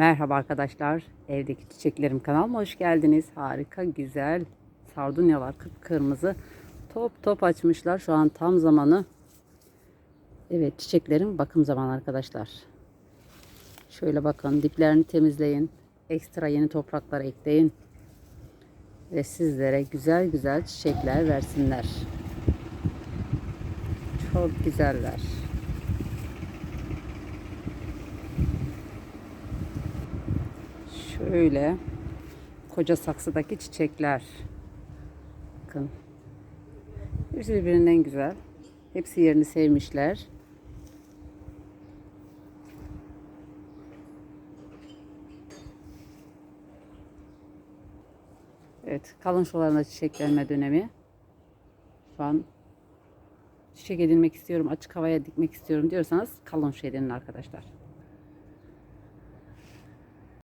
Merhaba arkadaşlar. Evdeki çiçeklerim kanalıma hoş geldiniz. Harika, güzel sardunyalar kıpkırmızı top top açmışlar. Şu an tam zamanı. Evet, çiçeklerin bakım zamanı arkadaşlar. Şöyle bakın, diplerini temizleyin. Ekstra yeni topraklar ekleyin. Ve sizlere güzel güzel çiçekler versinler. Çok güzeller. Şöyle koca saksıdaki çiçekler. Bakın. Hepsi birbirinden güzel. Hepsi yerini sevmişler. Evet, kalın şolarında çiçeklenme dönemi. Şu an çiçek edinmek istiyorum, açık havaya dikmek istiyorum diyorsanız kalın şu edinin arkadaşlar.